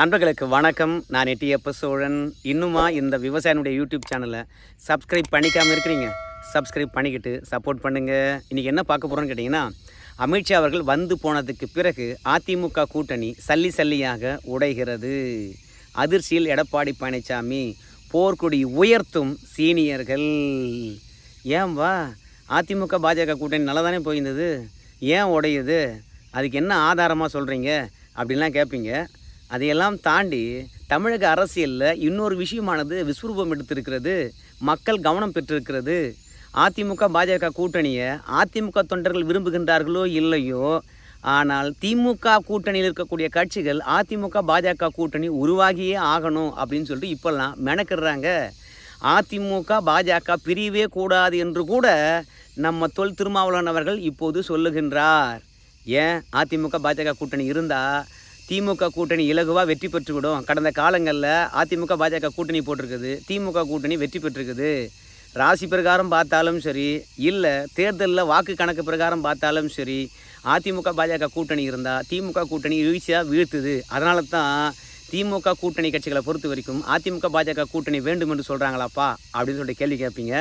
நண்பர்களுக்கு வணக்கம். நான் எட்டியப்ப சோழன். இன்னுமா இந்த விவசாயினுடைய யூடியூப் சேனலை சப்ஸ்கிரைப் பண்ணிக்காமல் இருக்கிறீங்க? சப்ஸ்கிரைப் பண்ணிக்கிட்டு சப்போர்ட் பண்ணுங்கள் இன்றைக்கி என்ன பார்க்க போகிறோன்னு கேட்டிங்கன்னா அமித்ஷா அவர்கள் வந்து போனதுக்கு பிறகு அதிமுக கூட்டணி சல்லி சல்லியாக உடைகிறது. அதிர்ச்சியில் எடப்பாடி பழனிசாமி போர்க்கொடி உயர்த்தும் சீனியர்கள். ஏன் வா? அதிமுக பாஜக கூட்டணி நல்லா தானே போயிருந்தது? ஏன் உடையுது? அதுக்கு என்ன ஆதாரமாக சொல்கிறீங்க அப்படின்லாம் கேட்பீங்க. அதையெல்லாம் தாண்டி தமிழக அரசியலில் இன்னொரு விஷயமானது விஸ்வரூபம் எடுத்திருக்கிறது. மக்கள் கவனம் பெற்றிருக்கிறது. அதிமுக பாஜக கூட்டணியை அதிமுக தொண்டர்கள் விரும்புகின்றார்களோ இல்லையோ ஆனால் திமுக கூட்டணியில் இருக்கக்கூடிய கட்சிகள் அதிமுக பாஜக கூட்டணி உருவாகியே ஆகணும் அப்படின்னு சொல்லிட்டு இப்போல்லாம் மெனக்கிடுறாங்க. அதிமுக பாஜக பிரிவே கூடாது என்று கூட நம்ம தொல் திருமாவளவன் அவர்கள் இப்போது சொல்லுகின்றார். ஏன்? அதிமுக பாஜக கூட்டணி இருந்தால் திமுக கூட்டணி இலகுவாக வெற்றி பெற்றுவிடும். கடந்த காலங்களில் அதிமுக பாஜக கூட்டணி போட்டிருக்குது. திமுக கூட்டணி வெற்றி பெற்றிருக்குது. ராசி பிரகாரம் பார்த்தாலும் சரி இல்லை தேர்தலில் வாக்கு கணக்கு பிரகாரம் பார்த்தாலும் சரி அதிமுக பாஜக கூட்டணி இருந்தால் திமுக கூட்டணி வீழ்ச்சியாக வீழ்த்துது. அதனால தான் திமுக கூட்டணி கட்சிகளை பொறுத்த வரைக்கும் அதிமுக பாஜக கூட்டணி வேண்டும் என்று சொல்கிறாங்களாப்பா அப்படின்னு சொல்லிட்டு கேள்வி கேட்பீங்க.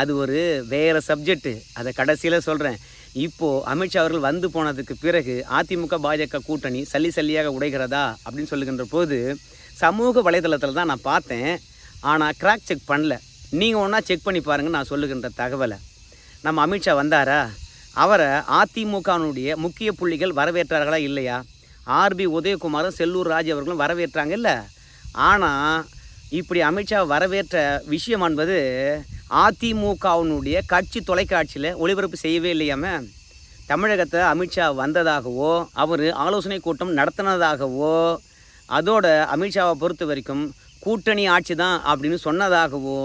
அது ஒரு வேறு சப்ஜெக்ட்டு அதை கடைசியில் சொல்கிறேன் இப்போது அமித்ஷா அவர்கள் வந்து போனதுக்கு பிறகு அதிமுக பாஜக கூட்டணி சல்லி சல்லியாக உடைகிறதா அப்படின்னு சொல்லுகின்ற போது சமூக வலைதளத்தில் தான் நான் பார்த்தேன். ஆனால் கிராக் செக் பண்ணல. நீங்கள் ஒன்றா செக் பண்ணி பாருங்கள் நான் சொல்லுகின்ற தகவலை. நம்ம அமித்ஷா வந்தாரா? அவரை அதிமுகனுடைய முக்கிய புள்ளிகள் வரவேற்றார்களா இல்லையா? ஆர்பி உதயகுமாரும் செல்லூர் ராஜ் அவர்களும் வரவேற்றாங்க இல்லை? ஆனால் இப்படி அமித்ஷா வரவேற்ற விஷயம் என்பது அதிமுகவினுடைய கட்சி தொலைக்காட்சியில் ஒளிபரப்பு செய்யவே இல்லையாம தமிழகத்தை அமித்ஷா வந்ததாகவோ அவர் ஆலோசனை கூட்டம் நடத்தினதாகவோ அதோட அமித்ஷாவை பொறுத்த வரைக்கும் கூட்டணி ஆட்சி தான் அப்படின்னு சொன்னதாகவோ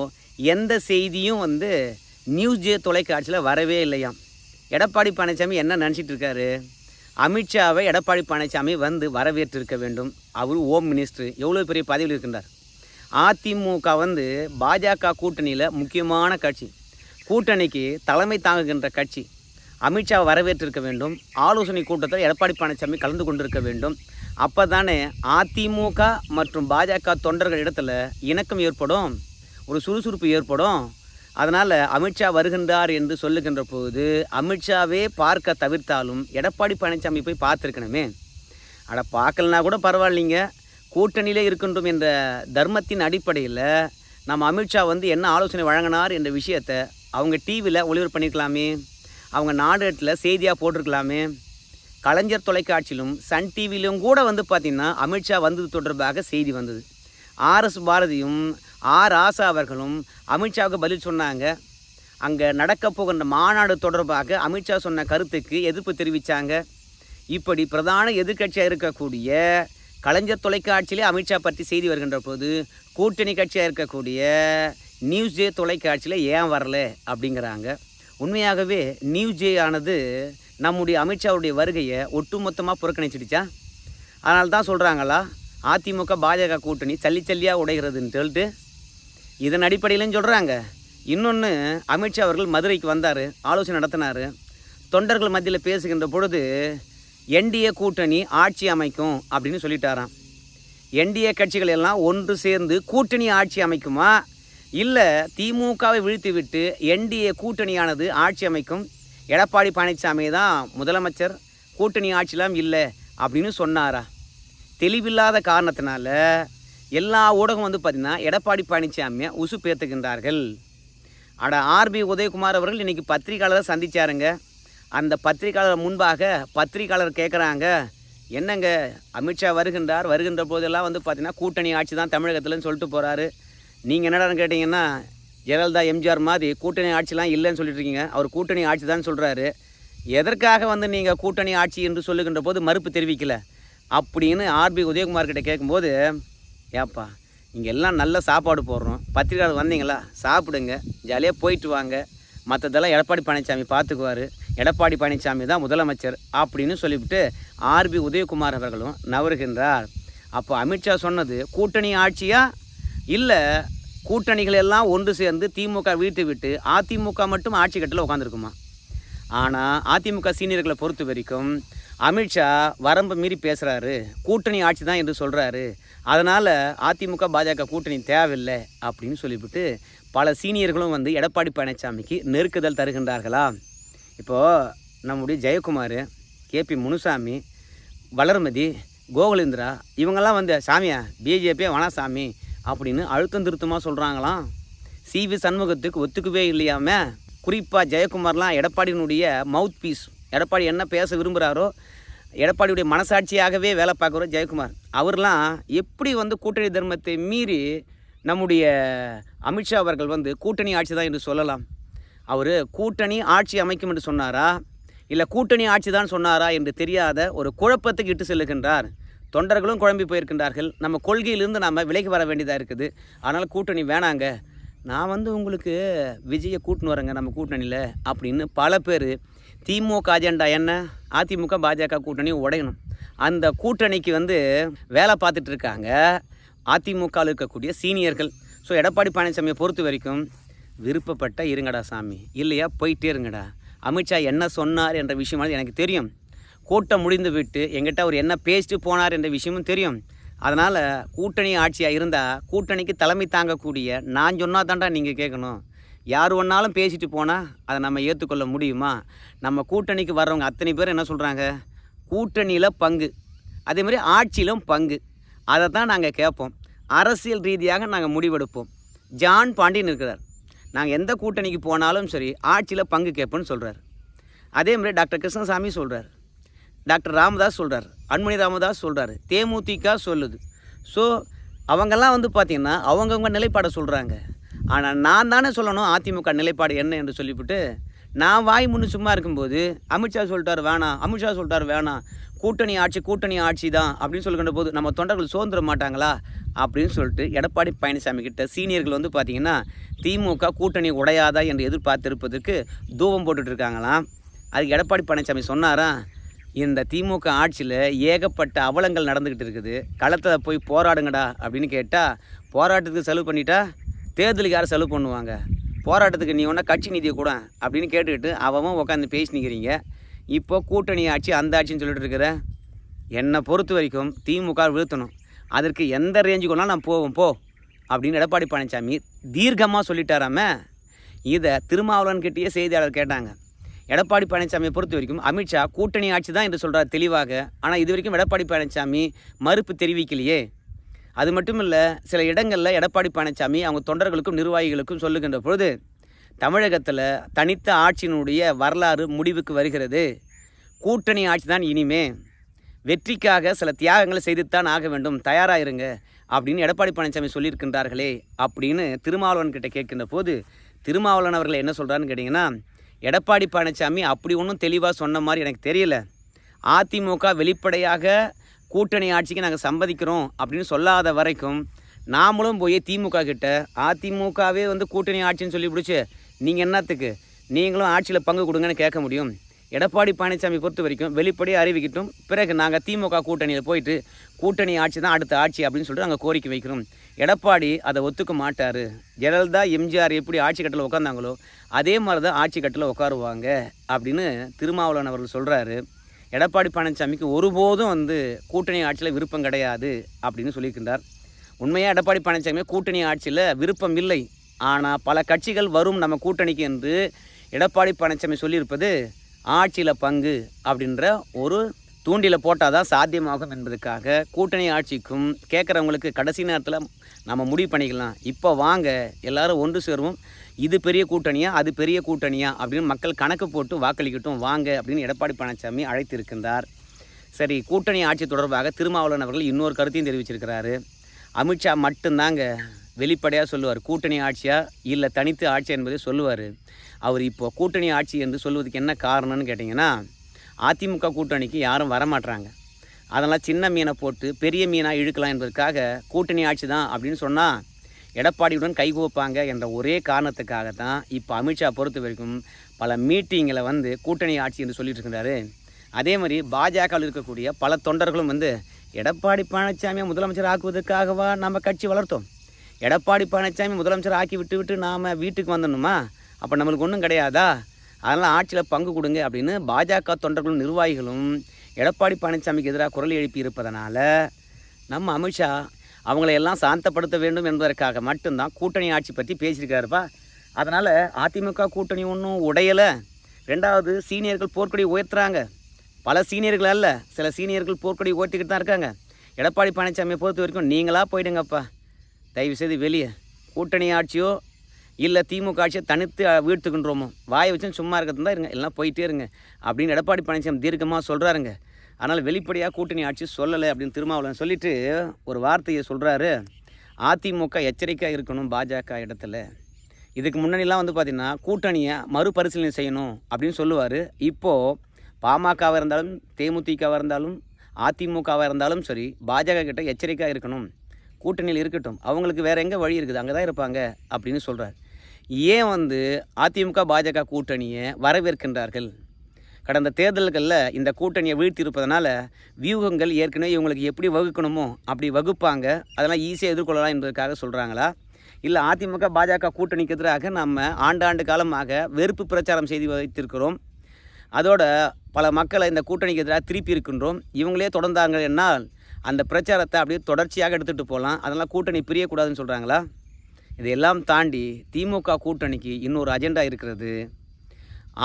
எந்த செய்தியும் வந்து நியூஸ் ஜே தொலைக்காட்சியில் வரவே இல்லையாம். எடப்பாடி பழனிசாமி என்ன நினச்சிட்டு இருக்காரு? அமித்ஷாவை எடப்பாடி பழனிசாமி வந்து வரவேற்றிருக்க வேண்டும். அவர் ஓம் மினிஸ்டர். எவ்வளோ பெரிய பதவியில் இருக்கின்றார்? அதிமுக வந்து பாஜக கூட்டணியில் முக்கியமான கட்சி. கூட்டணிக்கு தலைமை தாங்குகின்ற கட்சி. அமித்ஷா வரவேற்றிருக்க வேண்டும். ஆலோசனை கூட்டத்தில் எடப்பாடி பழனிசாமி கலந்து கொண்டிருக்க வேண்டும். அப்போ தானே அதிமுக மற்றும் பாஜக தொண்டர்கள் இடத்துல இணக்கம் ஏற்படும். ஒரு சுறுசுறுப்பு ஏற்படும். அதனால் அமித்ஷா வருகின்றார் என்று சொல்லுகின்ற போது அமித்ஷாவே பார்க்க தவிர்த்தாலும் எடப்பாடி பழனிசாமி போய் பார்த்துருக்கணுமே. அட பார்க்கலனா கூட பரவாயில்லைங்க. கூட்டணியிலே இருக்கின்றோம் என்ற தர்மத்தின் அடிப்படையில் நம்ம அமித்ஷா வந்து என்ன ஆலோசனை வழங்கினார் என்ற விஷயத்தை அவங்க டிவியில் ஒளிபரப்பு பண்ணியிருக்கலாமே அவங்க நாடகத்தில் செய்தியாக போட்டிருக்கலாமே கலைஞர் தொலைக்காட்சியிலும் சன் டிவியிலும் கூட வந்து பார்த்திங்கன்னா அமித்ஷா வந்தது தொடர்பாக செய்தி வந்தது. ஆர்எஸ் பாரதியும் ஆர் ஆசா அவர்களும் அமித்ஷாவுக்கு பதில் சொன்னாங்க. அங்கே நடக்க போகின்ற மாநாடு தொடர்பாக அமித்ஷா சொன்ன கருத்துக்கு எதிர்ப்பு தெரிவித்தாங்க இப்படி பிரதான எதிர்க்கட்சியாக இருக்கக்கூடிய கலைஞர் தொலைக்காட்சியிலே அமித்ஷா பற்றி செய்தி வருகின்ற போது கூட்டணி கட்சியாக இருக்கக்கூடிய நியூஸ் ஜே தொலைக்காட்சியில் ஏன் வரல அப்படிங்கிறாங்க. உண்மையாகவே நியூஸ் ஜே ஆனது நம்முடைய அமித்ஷாவுடைய வருகையை ஒட்டுமொத்தமாக புறக்கணிச்சிடுச்சா? அதனால தான் சொல்கிறாங்களா அதிமுக பாஜக கூட்டணி சல்லி சல்லியாக உடைகிறதுன்னு சொல்லிட்டு. இதன் அடிப்படையிலும் சொல்கிறாங்க இன்னொன்று அமித்ஷா அவர்கள் மதுரைக்கு வந்தார் ஆலோசனை நடத்தினார். தொண்டர்கள் மத்தியில் பேசுகின்ற பொழுது என்டிஏ கூட்டணி ஆட்சி அமைக்கும் அப்படின்னு சொல்லிட்டாராம். என்டிஏ கட்சிகள் எல்லாம் ஒன்று சேர்ந்து கூட்டணி ஆட்சி அமைக்குமா? இல்லை திமுகவை வீழ்த்தி விட்டு என்டிஏ கூட்டணியானது ஆட்சி அமைக்கும்? எடப்பாடி பழனிசாமி தான் முதலமைச்சர் கூட்டணி ஆட்சிலாம் இல்லை அப்படின்னு சொன்னாரா. தெளிவில்லாத காரணத்தினால எல்லா ஊடகம் வந்து பார்த்திங்கன்னா எடப்பாடி பழனிசாமியை உசு பேர்த்துக்கின்றார்கள் அட ஆர்பி உதயகுமார் அவர்கள் இன்றைக்கி பத்திரிகையாளரை சந்திச்சாருங்க. அந்த பத்திரிகையாளர் முன்பாக பத்திரிகையாளர் கேட்குறாங்க என்னங்க? அமித்ஷா வருகின்றார். வருகின்ற போதெல்லாம் வந்து பார்த்திங்கன்னா கூட்டணி ஆட்சி தான் தமிழகத்தில்னு சொல்லிட்டு போகிறாரு நீங்கள் என்னடான்னு கேட்டிங்கன்னா ஜெயலலிதா எம்ஜிஆர் மாதிரி கூட்டணி ஆட்சிலாம் இல்லைன்னு சொல்லிட்டு இருக்கீங்க. அவர் கூட்டணி ஆட்சி தான் சொல்கிறாரு எதற்காக வந்து நீங்கள் கூட்டணி ஆட்சி என்று சொல்லுகின்ற போது மறுப்பு தெரிவிக்கலை? அப்படின்னு ஆர்பி உதயகுமார் கிட்ட கேட்கும்போது ஏப்பா இங்கே எல்லாம் நல்ல சாப்பாடு போடுறோம். பத்திரிகையாளர் வந்தீங்களா? சாப்பிடுங்க. ஜாலியாக போயிட்டு வாங்க. மற்றதெல்லாம் எடப்பாடி பழனிசாமி பார்த்துக்குவார் எடப்பாடி பழனிசாமி தான் முதலமைச்சர் அப்படின்னு சொல்லிவிட்டு ஆர்பி உதயகுமார் அவர்களும் நவருகின்றார். அப்போ அமித்ஷா சொன்னது கூட்டணி ஆட்சியா? இல்லை கூட்டணிகள் எல்லாம் ஒன்று சேர்ந்து திமுக வீட்டு விட்டு அதிமுக மட்டும் ஆட்சி கட்டில் உட்காந்துருக்குமா ஆனால் அதிமுக சீனியர்களை பொறுத்த வரைக்கும் அமித்ஷா வரம்பு மீறி பேசுகிறாரு கூட்டணி ஆட்சி தான் என்று சொல்கிறாரு அதனால் அதிமுக பாஜக கூட்டணி தேவையில்லை அப்படின்னு சொல்லிவிட்டு பல சீனியர்களும் வந்து எடப்பாடி பழனிசாமிக்கு நெருக்குதல் தருகின்றார்களா? இப்போது நம்முடைய ஜெயக்குமார் கேபி முனுசாமி வளர்மதி கோகுலேந்திரா இவங்கெல்லாம் வந்து சாமியா பிஜேபியே வனசாமி அப்படின்னு அழுத்தம் திருத்தமாக சொல்கிறாங்களாம் சிவி சண்முகத்துக்கு ஒத்துக்கவே இல்லையாம. குறிப்பாக ஜெயக்குமார்லாம் எடப்பாடியினுடைய மவுத் பீஸ் எடப்பாடி என்ன பேச விரும்புகிறாரோ எடப்பாடியுடைய மனசாட்சியாகவே வேலை பார்க்குறோம் ஜெயக்குமார். அவர்லாம் எப்படி வந்து கூட்டணி தர்மத்தை மீறி நம்முடைய அமித்ஷா அவர்கள் வந்து கூட்டணி ஆட்சி தான் என்று சொல்லலாம். அவர் கூட்டணி ஆட்சி அமைக்கும் என்று சொன்னாரா? இல்லை கூட்டணி ஆட்சி தான் சொன்னாரா என்று தெரியாத ஒரு குழப்பத்துக்கு இட்டு செல்லுகின்றார். தொண்டர்களும் குழம்பி போயிருக்கின்றார்கள். நம்ம கொள்கையிலிருந்து நாம் விலகி வர வேண்டியதாக இருக்குது. அதனால் கூட்டணி வேணாங்க. நான் வந்து உங்களுக்கு விஜயை கூட்டின்னு வரேங்க நம்ம கூட்டணியில் அப்படின்னு பல பேர். திமுக அஜெண்டா என்ன? அதிமுக பாஜக கூட்டணி உடையணும். அந்த கூட்டணிக்கு வந்து வேலை பார்த்துட்டு இருக்காங்க. அதிமுகவில் இருக்கக்கூடிய சீனியர்கள். ஸோ எடப்பாடி பழனிசாமியை பொறுத்த வரைக்கும் விருப்பப்பட்ட இருங்கடா சாமி. இல்லையா? போயிட்டே இருங்கடா. அமித்ஷா என்ன சொன்னார் என்ற விஷயமானது எனக்கு தெரியும். கூட்டம் முடிந்து விட்டு எங்கிட்ட அவர் என்ன பேசிட்டு போனார் என்ற விஷயமும் தெரியும். அதனால் கூட்டணி ஆட்சியாக இருந்தால் கூட்டணிக்கு தலைமை தாங்கக்கூடிய நான் சொன்னால் தாண்டா நீங்கள் கேட்கணும். யார் ஒன்றாலும் பேசிட்டு போனால் அதை நம்ம ஏற்றுக்கொள்ள முடியுமா? நம்ம கூட்டணிக்கு வர்றவங்க அத்தனை பேர் என்ன சொல்கிறாங்க கூட்டணியில் பங்கு. அதே மாதிரி ஆட்சியிலும் பங்கு. அதை தான் நாங்கள் கேட்போம். அரசியல் ரீதியாக நாங்கள் முடிவெடுப்போம். ஜான் பாண்டியன் இருக்கிறார். நாங்கள் எந்த கூட்டணிக்கு போனாலும் சரி ஆட்சியில் பங்கு கேட்போன்னு சொல்கிறார் அதே மாதிரி டாக்டர் கிருஷ்ணசாமி சொல்கிறார் டாக்டர் ராமதாஸ் சொல்கிறார் அன்மணி ராமதாஸ் சொல்கிறாரு தேமுதிக சொல்லுது. ஸோ அவங்கெல்லாம் வந்து பார்த்திங்கன்னா அவங்கவுங்க நிலைப்பாடை சொல்கிறாங்க ஆனால் நான் தானே சொல்லணும் அதிமுக நிலைப்பாடு என்ன என்று சொல்லிவிட்டு நான் வாய் முன்னு சும்மா இருக்கும்போது அமித்ஷா சொல்லிட்டார் வேணாம் அமித்ஷா சொல்லிட்டார் வேணாம். கூட்டணி ஆட்சி கூட்டணி ஆட்சி தான் அப்படின்னு சொல்லுகின்ற போது நம்ம தொண்டர்கள் சோர்ந்துட மாட்டாங்களா? அப்படின்னு சொல்லிட்டு எடப்பாடி பழனிசாமி கிட்ட சீனியர்கள் வந்து பார்த்திங்கன்னா திமுக கூட்டணி உடையாதா என்று எதிர்பார்த்திருப்பதற்கு தூபம் போட்டுட்டு இருக்காங்களாம். அதுக்கு எடப்பாடி பழனிசாமி சொன்னாரா இந்த திமுக ஆட்சியில் ஏகப்பட்ட அவலங்கள் நடந்துக்கிட்டு இருக்குது. களத்தில் போய் போராடுங்கடா அப்படின்னு கேட்டால் போராட்டத்துக்கு செலவு பண்ணிட்டா? தேர்தலுக்கு யார் செலவு பண்ணுவாங்க? போராட்டத்துக்கு நீ ஒன்றா கட்சி நிதியை கூட அப்படின்னு கேட்டுக்கிட்டு அவன் உட்காந்து பேசி நிற்கிறீங்க இப்போது கூட்டணி ஆட்சி அந்த ஆட்சின்னு சொல்லிட்டு இருக்கிற என்னை பொறுத்த வரைக்கும் திமுக வீழ்த்தணும். அதற்கு எந்த ரேஞ்சுக்கு வேணாலும் நான் போவோம் போ அப்படின்னு எடப்பாடி பழனிசாமி தீர்க்கமாக சொல்லிட்டாராம. இதை திருமாவளவன்கிட்டயே செய்தியாளர் கேட்டாங்க. எடப்பாடி பழனிசாமியை பொறுத்த வரைக்கும் அமித்ஷா கூட்டணி ஆட்சி தான் என்று சொல்கிறார் தெளிவாக. ஆனால் இது வரைக்கும் எடப்பாடி பழனிசாமி மறுப்பு தெரிவிக்கலையே. அது மட்டும் இல்லை சில இடங்களில் எடப்பாடி பழனிசாமி அவங்க தொண்டர்களுக்கும் நிர்வாகிகளுக்கும் சொல்லுகின்ற பொழுது தமிழகத்தில் தனித்த ஆட்சியினுடைய வரலாறு முடிவுக்கு வருகிறது. கூட்டணி ஆட்சி தான் இனிமே. வெற்றிக்காக சில தியாகங்களை செய்துத்தான் ஆக வேண்டும். தயாராக இருங்க அப்படின்னு எடப்பாடி பழனிசாமி சொல்லியிருக்கின்றார்களே அப்படின்னு திருமாவளவன் கிட்ட கேட்கின்ற போது திருமாவளவன் அவர்கள் என்ன சொல்கிறான்னு கேட்டிங்கன்னா எடப்பாடி பழனிசாமி அப்படி ஒன்றும் தெளிவாக சொன்ன மாதிரி எனக்கு தெரியல. அதிமுக வெளிப்படையாக கூட்டணி ஆட்சிக்கு நாங்கள் சம்மதிக்கிறோம் அப்படின்னு சொல்லாத வரைக்கும் நாமளும் போய் திமுக கிட்ட அதிமுகவே வந்து கூட்டணி ஆட்சின்னு சொல்லி பிடிச்சி நீங்கள் என்னத்துக்கு? நீங்களும் ஆட்சியில் பங்கு கொடுங்கன்னு கேட்க முடியும். எடப்பாடி பழனிசாமி பொறுத்த வரைக்கும் வெளிப்படையாக அறிவிக்கட்டும். பிறகு நாங்கள் திமுக கூட்டணியில் போயிட்டு கூட்டணி ஆட்சி தான் அடுத்த ஆட்சி அப்படின்னு சொல்லிட்டு நாங்கள் கோரிக்கை வைக்கிறோம். எடப்பாடி அதை ஒத்துக்க மாட்டார். ஜெயலலிதா எம்ஜிஆர் எப்படி ஆட்சி கட்டில் உட்காந்தாங்களோ அதே மாதிரி தான் ஆட்சி கட்டில் உட்காருவாங்க அப்படின்னு திருமாவளவன் அவர்கள் சொல்கிறாரு எடப்பாடி பழனிசாமிக்கு ஒருபோதும் வந்து கூட்டணி ஆட்சியில் விருப்பம் கிடையாது அப்படின்னு சொல்லியிருக்கின்றார். உண்மையாக எடப்பாடி பழனிசாமி கூட்டணி ஆட்சியில் விருப்பம் இல்லை. ஆனால் பல கட்சிகள் வரும் நம்ம கூட்டணிக்கு என்று எடப்பாடி பழனிசாமி சொல்லியிருப்பது ஆட்சியில் பங்கு அப்படின்ற ஒரு தூண்டில போட்டால் தான் சாத்தியமாகும் என்பதுக்காக கூட்டணி ஆட்சிக்கும் கேட்குறவங்களுக்கு கடைசி நேரத்தில் நம்ம முடிவு பண்ணிக்கலாம். இப்போ வாங்க எல்லாரும் ஒன்று சேருவோம். இது பெரிய கூட்டணியா அது பெரிய கூட்டணியா அப்படின்னு மக்கள் கணக்கு போட்டு வாக்களிக்கட்டும். வாங்க அப்படின்னு எடப்பாடி பழனிசாமி அழைத்திருக்கின்றார். சரி கூட்டணி ஆட்சி தொடர்பாக திருமாவளவன் அவர்கள் இன்னொரு கருத்தையும் தெரிவிச்சிருக்கிறாரு. அமித்ஷா மட்டும்தாங்க வெளிப்படையாக சொல்லுவார். கூட்டணி ஆட்சியா இல்லை தனித்து ஆட்சி என்பதை சொல்லுவார். அவர் இப்போ கூட்டணி ஆட்சி என்று சொல்வதுக்கு என்ன காரணம்னு கேட்டிங்கன்னா அதிமுக கூட்டணிக்கு யாரும் வரமாட்றாங்க. அதெல்லாம் சின்ன மீனை போட்டு பெரிய மீனாக இழுக்கலாம் என்பதற்காக கூட்டணி ஆட்சி தான் அப்படின்னு சொன்னால் எடப்பாடியுடன் கைகோப்பாங்க என்ற ஒரே காரணத்துக்காக தான் இப்போ அமித்ஷா பொறுத்த வரைக்கும் பல மீட்டிங்கில் வந்து கூட்டணி ஆட்சி என்று சொல்லிட்டு இருக்கிறாரு. அதே மாதிரி பாஜகவில் இருக்கக்கூடிய பல தொண்டர்களும் வந்து எடப்பாடி பழனிசாமியை முதலமைச்சர் ஆக்குவதற்காகவா நம்ம கட்சி வளர்த்தோம்? எடப்பாடி பழனிசாமி முதலமைச்சர் ஆக்கி விட்டு விட்டு நாம் வீட்டுக்கு வந்துடணுமா அப்போ நம்மளுக்கு ஒன்றும் கிடையாதா? அதனால் ஆட்சியில் பங்கு கொடுங்க அப்படின்னு பாஜக தொண்டர்களும் நிர்வாகிகளும் எடப்பாடி பழனிசாமிக்கு எதிராக குரல் எழுப்பி நம்ம அமித்ஷா அவங்களை எல்லாம் சாந்தப்படுத்த வேண்டும் என்பதற்காக மட்டும்தான் கூட்டணி ஆட்சி பற்றி பேசியிருக்காருப்பா. அதனால் அதிமுக கூட்டணி ஒன்றும் உடையலை. ரெண்டாவது சீனியர்கள் போர்க்கொடி உயர்த்துறாங்க. பல சீனியர்கள் அல்ல சில சீனியர்கள் போர்க்கொடி ஓட்டிக்கிட்டு தான் இருக்காங்க. எடப்பாடி பழனிசாமியை பொறுத்த வரைக்கும் நீங்களாக போயிடுங்கப்பா. தயவுசெய்து வெளியே. கூட்டணி ஆட்சியோ இல்லை திமுக ஆட்சியை தனித்து வீழ்த்துக்கின்றோமோ வாயை வச்சு சும்மா இருக்கிறது தான் இருங்க எல்லாம் போயிட்டே இருங்க அப்படின்னு எடப்பாடி பழனிசாமி தீர்க்கமாக சொல்கிறாருங்க ஆனால் வெளிப்படையாக கூட்டணி ஆட்சி சொல்லலை அப்படின்னு திருமாவளவன் சொல்லிட்டு ஒரு வார்த்தையை சொல்கிறாரு அதிமுக எச்சரிக்கையாக இருக்கணும் பாஜக இடத்துல. இதுக்கு முன்னாடிலாம் வந்து பார்த்திங்கன்னா கூட்டணியை மறுபரிசீலனை செய்யணும் அப்படின்னு சொல்லுவார். இப்போது பாமகவாக இருந்தாலும் தேமுதிகவாக இருந்தாலும் அதிமுகவாக இருந்தாலும் சரி பாஜக கிட்ட எச்சரிக்கையாக இருக்கணும். கூட்டணியில் இருக்கட்டும். அவங்களுக்கு வேறு எங்கே வழி இருக்குது? அங்கே தான் இருப்பாங்க அப்படின்னு சொல்கிறார் ஏன் வந்து அதிமுக பாஜக கூட்டணியை வரவேற்கின்றார்கள்? கடந்த தேர்தல்களில் இந்த கூட்டணியை வீழ்த்தியிருப்பதனால வியூகங்கள் ஏற்கனவே இவங்களுக்கு எப்படி வகுக்கணுமோ அப்படி வகுப்பாங்க. அதெல்லாம் ஈஸியாக எதிர்கொள்ளலாம் என்பதற்காக சொல்கிறாங்களா இல்லை அதிமுக பாஜக கூட்டணிக்கு எதிராக நம்ம ஆண்டாண்டு காலமாக வெறுப்பு பிரச்சாரம் செய்து வைத்திருக்கிறோம். அதோட பல மக்களை இந்த கூட்டணிக்கு எதிராக திருப்பி இருக்கின்றோம். இவங்களே தொடர்ந்தாங்க என்னால் அந்த பிரச்சாரத்தை அப்படியே தொடர்ச்சியாக எடுத்துகிட்டு போகலாம். அதெல்லாம் கூட்டணி பிரியக்கூடாதுன்னு சொல்கிறாங்களா இதையெல்லாம் தாண்டி திமுக கூட்டணிக்கு இன்னொரு அஜெண்டா இருக்கிறது.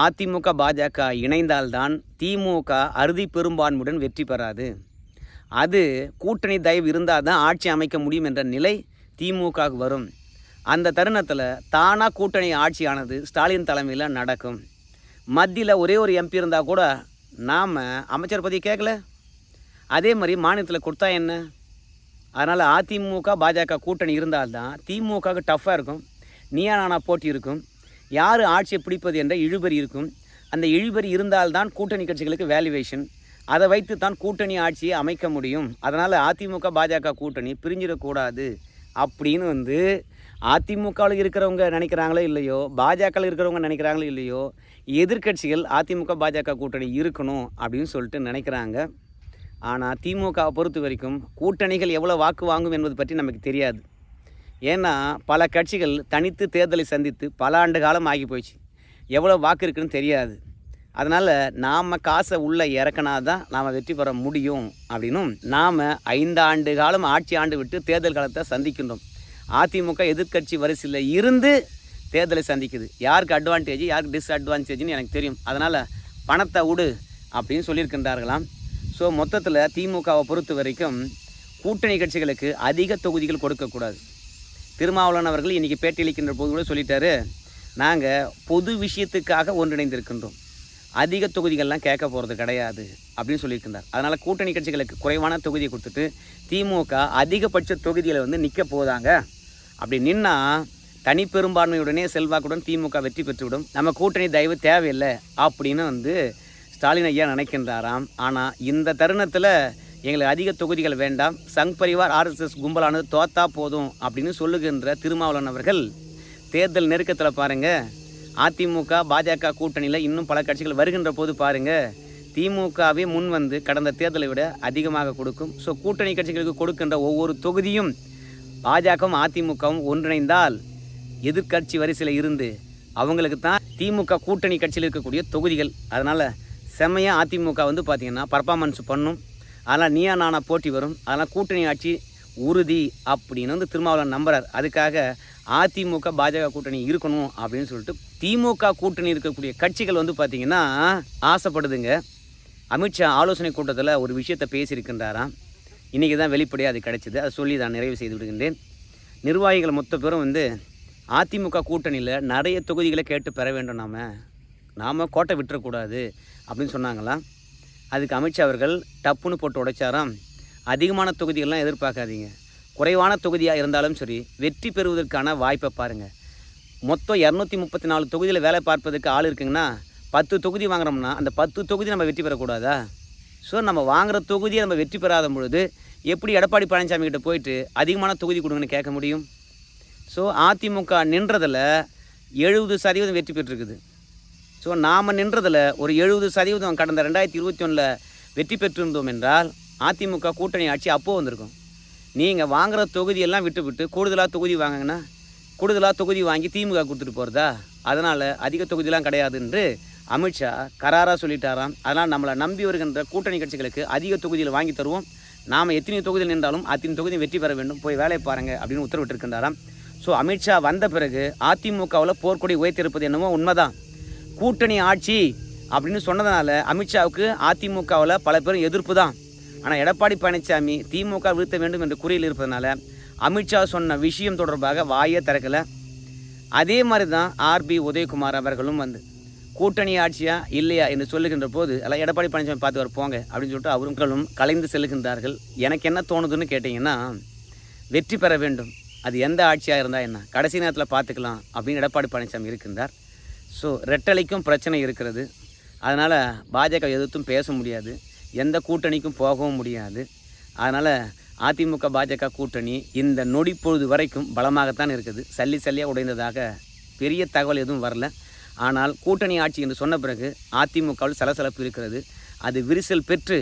அதிமுக பாஜக இணைந்தால்தான் திமுக அறுதி பெரும்பான்மையுடன் வெற்றி பெறாது. அது கூட்டணி தயவு இருந்தால் தான் ஆட்சி அமைக்க முடியும் என்ற நிலை திமுகவுக்கு வரும். அந்த தருணத்தில் தானாக கூட்டணி ஆட்சியானது ஸ்டாலின் தலைமையில் நடக்கும். மத்தியில் ஒரே ஒரு எம்பி இருந்தால் கூட நாம் அமைச்சர் பற்றி கேட்கல அதே மாதிரி மாநிலத்தில் கொடுத்தா என்ன? அதனால் அதிமுக பாஜக கூட்டணி இருந்தால்தான் திமுகவுக்கு டஃப்பாக இருக்கும். நீயா நானா போட்டி இருக்கும். யார் ஆட்சியை பிடிப்பது என்ற இழுபறி இருக்கும். அந்த இழுபறி இருந்தால்தான் கூட்டணி கட்சிகளுக்கு வேல்யூவேஷன் அதை வைத்து தான் கூட்டணி ஆட்சியை அமைக்க முடியும். அதனால் அதிமுக பாஜக கூட்டணி பிரிஞ்சிடக்கூடாது அப்படின்னு வந்து அதிமுகவில் இருக்கிறவங்க நினைக்கிறாங்களோ இல்லையோ பாஜகவில் இருக்கிறவங்க நினைக்கிறாங்களோ இல்லையோ எதிர்க்கட்சிகள் அதிமுக பாஜக கூட்டணி இருக்கணும் அப்படின்னு சொல்லிட்டு நினைக்கிறாங்க. ஆனால் திமுகவை பொறுத்த வரைக்கும் கூட்டணிகள் எவ்வளோ வாக்கு வாங்கும் என்பது பற்றி நமக்கு தெரியாது. ஏன்னா பல கட்சிகள் தனித்து தேர்தலை சந்தித்து பல ஆண்டு காலம் ஆகி போயிடுச்சு. எவ்வளோ வாக்கு இருக்குன்னு தெரியாது. அதனால் நாம் காசை உள்ளே இறக்கினா தான் நாம் வெற்றி பெற முடியும் அப்படின்னும் நாம் ஐந்து ஆண்டு காலம் ஆட்சி ஆண்டு விட்டு தேர்தல் காலத்தை சந்திக்கின்றோம். அதிமுக எதிர்க்கட்சி வரிசையில் இருந்து தேர்தலை சந்திக்குது. யாருக்கு அட்வான்டேஜ் யாருக்கு டிஸ்அட்வான்டேஜ்னு எனக்கு தெரியும். அதனால் பணத்தை விடு அப்படின்னு சொல்லியிருக்கின்றார்களாம். ஸோ மொத்தத்தில் திமுகவை பொறுத்த வரைக்கும் கூட்டணி கட்சிகளுக்கு அதிக தொகுதிகள் கொடுக்கக்கூடாது. திருமாவளவன் அவர்கள் இன்றைக்கி பேட்டியளிக்கின்ற போது கூட சொல்லிட்டாரு நாங்கள் பொது விஷயத்துக்காக ஒன்றிணைந்திருக்கின்றோம். அதிக தொகுதிகள்லாம் கேட்க போகிறது கிடையாது அப்படின்னு சொல்லியிருக்கின்றார் அதனால் கூட்டணி கட்சிகளுக்கு குறைவான தொகுதியை கொடுத்துட்டு திமுக அதிகபட்ச தொகுதியில் வந்து நிற்க போதாங்க. அப்படி நின்னா தனி பெரும்பான்மையுடனே செல்வாக்குடன் திமுக வெற்றி பெற்றுவிடும். நம்ம கூட்டணி தயவு தேவையில்லை அப்படின்னு வந்து ஸ்டாலின் ஐயா நினைக்கின்றாராம். ஆனால் இந்த தருணத்தில் எங்களுக்கு அதிக தொகுதிகள் வேண்டாம். சங் பரிவார் ஆர்எஸ்எஸ் கும்பலானது தோத்தா போதும் அப்படின்னு சொல்லுகின்ற திருமாவளவன் அவர்கள் தேர்தல் நெருக்கத்தில் பாருங்கள் அதிமுக பாஜக கூட்டணியில் இன்னும் பல கட்சிகள் வருகின்ற போது பாருங்கள் திமுகவே முன் வந்து கடந்த தேர்தலை விட அதிகமாக கொடுக்கும். ஸோ கூட்டணி கட்சிகளுக்கு கொடுக்கின்ற ஒவ்வொரு தொகுதியும் பாஜகவும் அதிமுகவும் ஒன்றிணைந்தால் எதிர்க்கட்சி வரிசையில் இருந்து அவங்களுக்கு தான் திமுக கூட்டணி கட்சியில் இருக்கக்கூடிய தொகுதிகள். அதனால் செம்மையாக அதிமுக வந்து பார்த்திங்கன்னா பர்ஃபாமன்ஸ் பண்ணும். அதெல்லாம் நீயா நானா போட்டி வரும். அதெல்லாம் கூட்டணி ஆட்சி உறுதி அப்படின்னு வந்து திருமாவளவன் நம்புறார். அதுக்காக அதிமுக பாஜக கூட்டணி இருக்கணும் அப்படின்னு சொல்லிட்டு திமுக கூட்டணி இருக்கக்கூடிய கட்சிகள் வந்து பார்த்திங்கன்னா ஆசைப்படுதுங்க. அமித்ஷா ஆலோசனை கூட்டத்தில் ஒரு விஷயத்தை பேசியிருக்கின்றாராம். இன்றைக்கி தான் வெளிப்படையாக அது கிடைச்சிது. அதை சொல்லி நான் நிறைவு செய்து விடுகின்றேன். நிர்வாகிகள் மொத்த பேரும் வந்து அதிமுக கூட்டணியில் நிறைய தொகுதிகளை கேட்டு பெற வேண்டும் நாம். நாம் கோட்டை விட்டுறக்கூடாது அப்படின்னு சொன்னாங்களாம் அதுக்கு அமித்ஷா அவர்கள் டப்புன்னு போட்டு உடைச்சாராம். அதிகமான தொகுதிகள்லாம் எதிர்பார்க்காதீங்க. குறைவான தொகுதியாக இருந்தாலும் சரி வெற்றி பெறுவதற்கான வாய்ப்பை பாருங்கள் மொத்தம் இரநூத்தி முப்பத்தி நாலு தொகுதியில் வேலை பார்ப்பதற்கு ஆள் இருக்குங்கன்னா பத்து தொகுதி வாங்குறோம்னா அந்த பத்து தொகுதி நம்ம வெற்றி பெறக்கூடாதா? ஸோ நம்ம வாங்குகிற தொகுதியை நம்ம வெற்றி பெறாத பொழுது எப்படி எடப்பாடி பழனிசாமி கிட்ட போயிட்டு அதிகமான தொகுதி கொடுங்கன்னு கேட்க முடியும்? ஸோ அதிமுக நின்றதில் எழுபது சதவீதம் வெற்றி பெற்றிருக்குது. ஸோ நாம் நின்றதில் ஒரு எழுபது சதவீதம் கடந்த ரெண்டாயிரத்தி இருபத்தி ஒன்றில் வெற்றி பெற்றிருந்தோம் என்றால் அதிமுக கூட்டணி ஆட்சி அப்போது வந்திருக்கும். நீங்கள் வாங்குற தொகுதியெல்லாம் விட்டு விட்டு கூடுதலாக தொகுதி வாங்குங்கன்னா கூடுதலாக தொகுதி வாங்கி திமுக கொடுத்துட்டு போகிறதா அதனால் அதிக தொகுதியெலாம் கிடையாது என்று அமித்ஷா கராராக சொல்லிட்டாராம். அதனால் நம்மளை நம்பி வருகின்ற கூட்டணி கட்சிகளுக்கு அதிக தொகுதியில் வாங்கி தருவோம். நாம் எத்தனை தொகுதியில் நின்றாலும் அத்தனை தொகுதியும் வெற்றி பெற வேண்டும். போய் வேலையை பாருங்கள் அப்படின்னு உத்தரவிட்டிருக்கின்றாராம். ஸோ அமித்ஷா வந்த பிறகு அதிமுகவில் போர்க்கொடி உயர்த்திருப்பது என்னமோ உண்மைதான். கூட்டணி ஆட்சி அப்படின்னு சொன்னதுனால அமித்ஷாவுக்கு அதிமுகவில் பல பேரும் எதிர்ப்பு தான். ஆனால் எடப்பாடி பழனிசாமி திமுக வீழ்த்த வேண்டும் என்ற குறியில் இருப்பதனால அமித்ஷா சொன்ன விஷயம் தொடர்பாக வாயே திறக்கலை. அதே மாதிரி தான் ஆர்பி உதயகுமார் அவர்களும் வந்து கூட்டணி ஆட்சியா இல்லையா என்று சொல்லுகின்ற போது எல்லாம் எடப்பாடி பழனிசாமி பார்த்து வர போங்க அப்படின்னு சொல்லிட்டு அவர்களும் கலைந்து செல்லுகின்றார்கள் எனக்கு என்ன தோணுதுன்னு கேட்டிங்கன்னா வெற்றி பெற வேண்டும். அது எந்த ஆட்சியாக இருந்தால் என்ன? கடைசி நேரத்தில் பார்த்துக்கலாம் அப்படின்னு எடப்பாடி பழனிசாமி இருக்கின்றார். ஸோ ரெட்டலைக்கும் பிரச்சனை இருக்கிறது. அதனால் பாஜக எதிர்த்தும் பேச முடியாது. எந்த கூட்டணிக்கும் போகவும் முடியாது. அதனால் அதிமுக பாஜக கூட்டணி இந்த நொடி பொழுது வரைக்கும் பலமாகத்தான் இருக்குது. சல்லி சல்லியாக உடைந்ததாக பெரிய தகவல் எதுவும் வரல. ஆனால் கூட்டணி ஆட்சி என்று சொன்ன பிறகு அதிமுகவில் சலசலப்பு இருக்கிறது. அது விரிசல் பெற்று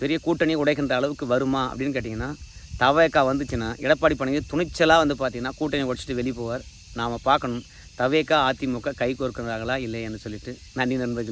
பெரிய கூட்டணி உடைக்கின்ற அளவுக்கு வருமா அப்படின்னு கேட்டிங்கன்னா தவேக்கா வந்துச்சுன்னா எடப்பாடி பழனிசாமி துணிச்சலாக வந்து பார்த்தீங்கன்னா கூட்டணி உடைச்சிட்டு வெளியே போவார். நாம் பார்க்கணும். தவேக்கா அதிமுக கை கோர்க்கிறாங்களா இல்லையான்னு சொல்லிட்டு நன்றி நண்பர்கள்.